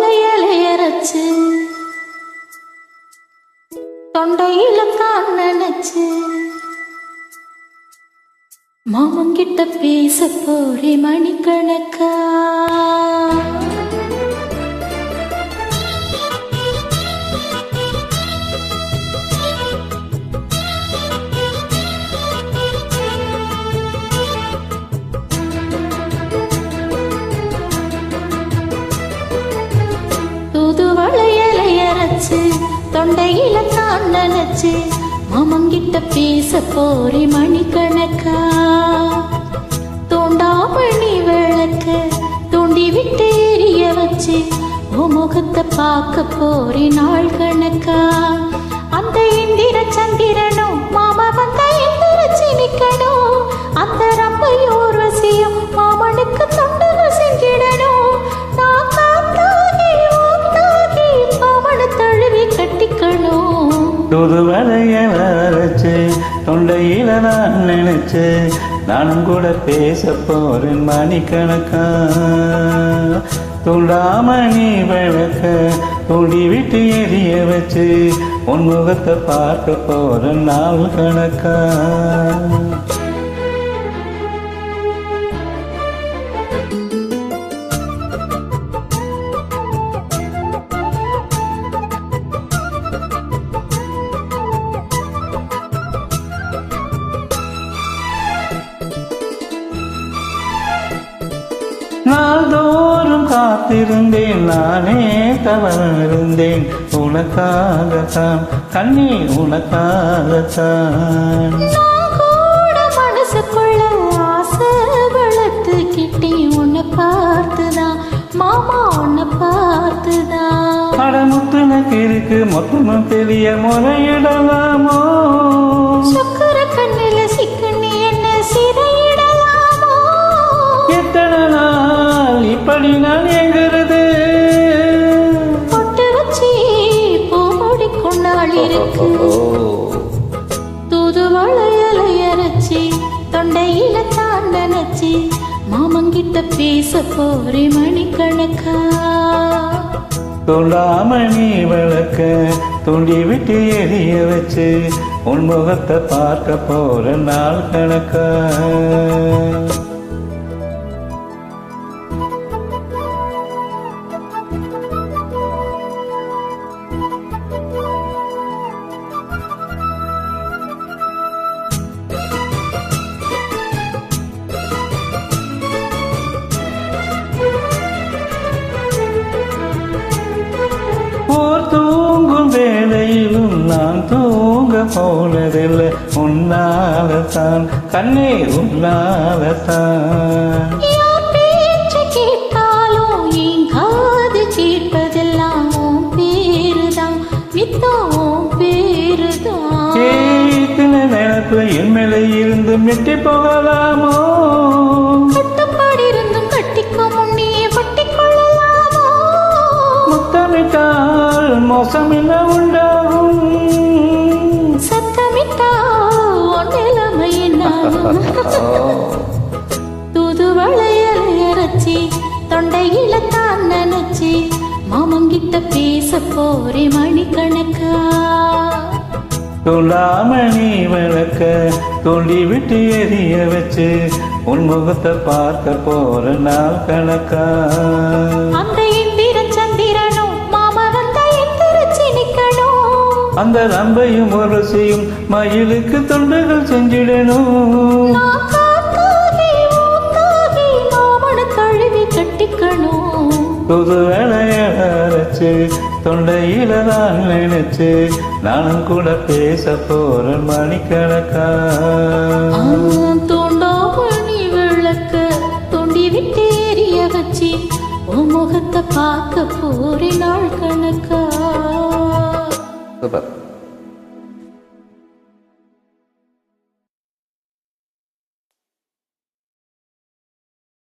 அரைச்சு தொண்டையில தான் நினைச்சு. மாமங்கிட்ட பேச போறே மணிக்கணக்கா. தொண்டையில தான் நினைச்சு மாமங்கிட்ட பேச போறி மணிக்கணக்கா? தூண்டாமணி விளக்க தூண்டி விட்டு எரிய வச்சு முகத்தை பார்க்க போறி நாள் கணக்கா? அந்த இந்திர சந்திரனும் மாமா வந்த இந்திர சினிக்கணும் தூது வலைய வரைச்சு. தொண்டையில நான் நினைச்சு. நானும் கூட பேச போறேன் மணிக்கணக்கா. துண்டாமணி விளக்க. தூண்டி விட்டு எரிய வச்சு. உன் முகத்தை பார்க்க போறேன் நாள் கணக்கா. நாள்தோறும் காத்திருந்தேன் நானே தவறிருந்தேன். உனக்காகத்தான் கண்ணீர் உனக்காகத்தான். மனசுக்குள்ள ஆசை வளர்த்துக்கிட்டே உன்னை பார்த்துதான் மாமா உன்னை பார்த்துதான். அடமுத்துனக்கு இருக்கு மொத்தமும் பெரிய முறையிடலாமோ? நான் எங்கிறது பொட்டு வச்சு பூமுடி கொண்டாள் இருக்கு. தூது வளையலை அரைச்சி தொண்டையில தான் நினைச்சி மாமங்கிட்ட பேச போறே மணிக்கணக்கா. தொண்டாமணி விளக்க தூண்டி விட்டு எரிய வச்சு உன் முகத்தை பார்க்க போற நாள் கணக்கா. நித்தம் உன் பேருதான். கேத்தின நினப்பு என் மேலே இருந்து மிட்டி போகலாமோ? கட்டுப்பாடு இருந்தும் கட்டிக்க முன்னே பட்டிக் கொள்ளலாமோ முத்தமிட்டால் மோசமில்ல உண்டாகும். நிலைமை என்னாகும் தூது வளையலை அரைச்சி தொண்டையில தான் நினைச்சி மாமங்கிட்ட பேச போறே மணிக்கணக்கா. துளாமணி விளக்க தூண்டி விட்டு எரிய வச்சு உன் முகத்தை பார்க்க போற நாள் கணக்கா. அந்த ரம்பையும் முரசியும் மயிலுக்கு தொண்டுகள் செஞ்சிடணும். நான் புது அரைச்சு தொண்டையில தான் நினைச்சு நானும் கூட பேச போறேன் மணிக்கணக்கா. தோண்டாமணி விளக்க தோண்டி விட்டு எரிய வச்சு உன் முகத்தை பார்க்க போறே நாள் கணக்கா. சூப்பர்.